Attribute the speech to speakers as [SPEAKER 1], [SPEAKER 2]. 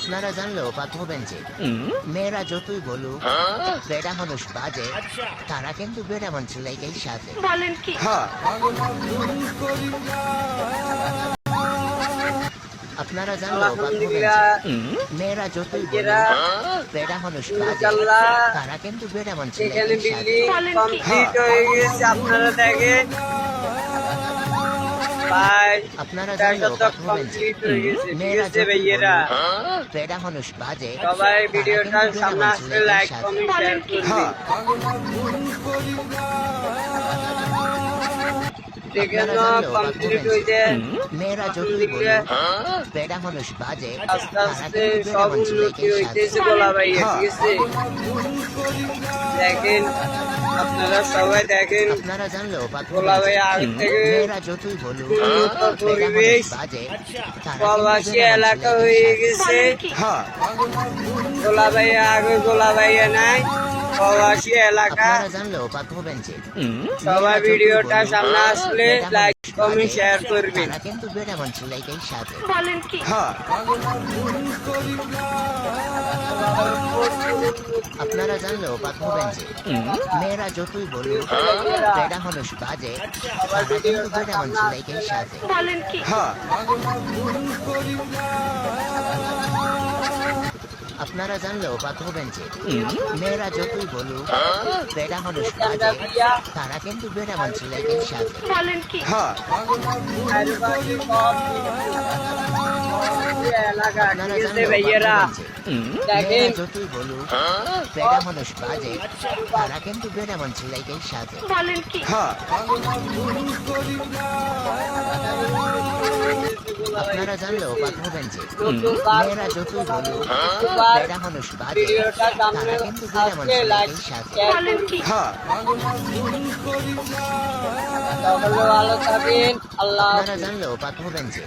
[SPEAKER 1] আপনারা জানলেও হবেন যে মেয়েরা যতই বলুক বেড়া মানুষ বাজে তারা কিন্তু বেড়া মানুষ সাজে।
[SPEAKER 2] বলেন কি?
[SPEAKER 1] আপনারা জানলেও মেয়েরা যতই বলুক বেড়া মানুষ বাজে তারা কিন্তু বেড়া মানুষ সাজে।
[SPEAKER 3] কমপ্লিট হয়ে গেছে আপনারা দেখেন। ভাই
[SPEAKER 1] আপনারা
[SPEAKER 3] এটা
[SPEAKER 1] জানলেও
[SPEAKER 3] তো
[SPEAKER 1] বাধ্য হবেন যে
[SPEAKER 3] কমপ্লিট হয়ে গেছে ঠিক আছে ভাইয়েরা।
[SPEAKER 1] বলুক মানুষ বাজে।
[SPEAKER 3] সবাই ভিডিওটা সামনে আসলে লাইক কমেন্ট শেয়ার করবেন কমপ্লিট হইতে
[SPEAKER 1] মেয়েরা মানুষ বাজে
[SPEAKER 3] আস্তে আস্তে সব
[SPEAKER 1] মানুষ
[SPEAKER 3] উন্নতি হইতেছে বলা ভাইয়া ঠিক আছে? দেখেন আপনারা সবাই দেখেন।
[SPEAKER 1] আপনারা জানলেও বাধ্য
[SPEAKER 3] বলা
[SPEAKER 1] হবেন
[SPEAKER 3] আগে থেকে
[SPEAKER 1] মেয়েরা যতই বলুক
[SPEAKER 3] পরিবেশ প্রবাসী এলাকা হয়ে গেছে। গোলা ভাইয়া আগে গোলা ভাইয়া নাই। প্রবাসী এলাকা।
[SPEAKER 1] আপনারা জানলেও বাধ্য হবেন যে
[SPEAKER 3] সবাই ভিডিওটা সামনে আসলে লাইক কমেন্ট শেয়ার করবেন।
[SPEAKER 1] কিন্তু মানুষ লাইকেই
[SPEAKER 2] বলেন কি?
[SPEAKER 1] আপনারা জানলেও বাধ্য হবেন যে মেয়েরা যতই বলুক বেড়া মানুষ বাজে তারা কিন্তু বেড়া মানুষ লাইকেই সাজে
[SPEAKER 2] বলেন কি?
[SPEAKER 1] আপনারা জানলেও বাধ্য হবেন যে মেয়েরা যতই বলুক বেড়া মানুষ বাজে তারা কিন্তু বেড়া মানুষ লাইকেই সাজে
[SPEAKER 2] বলেন কি?
[SPEAKER 3] এলাকা
[SPEAKER 1] আপনারা
[SPEAKER 3] ঠিক আছে
[SPEAKER 1] জানলেও বাধ্য
[SPEAKER 3] ভাইয়েরা
[SPEAKER 1] হবেন যে মেয়েরা
[SPEAKER 3] দেখেন
[SPEAKER 1] যতই বলুক বেড়া মানুষ বাজে তারা কিন্তু বেড়া মানুষ সাজে
[SPEAKER 2] কি?
[SPEAKER 1] আপনারা জানলেও কথা হবেন যে মেয়েরা যতই
[SPEAKER 3] বলো
[SPEAKER 1] মেয়েরা মানুষ বাজে তারা কিন্তু বেড়া মানুষ
[SPEAKER 3] থাকবেন আল্লাহ
[SPEAKER 1] আপনারা জানলেও কথা হবেন যে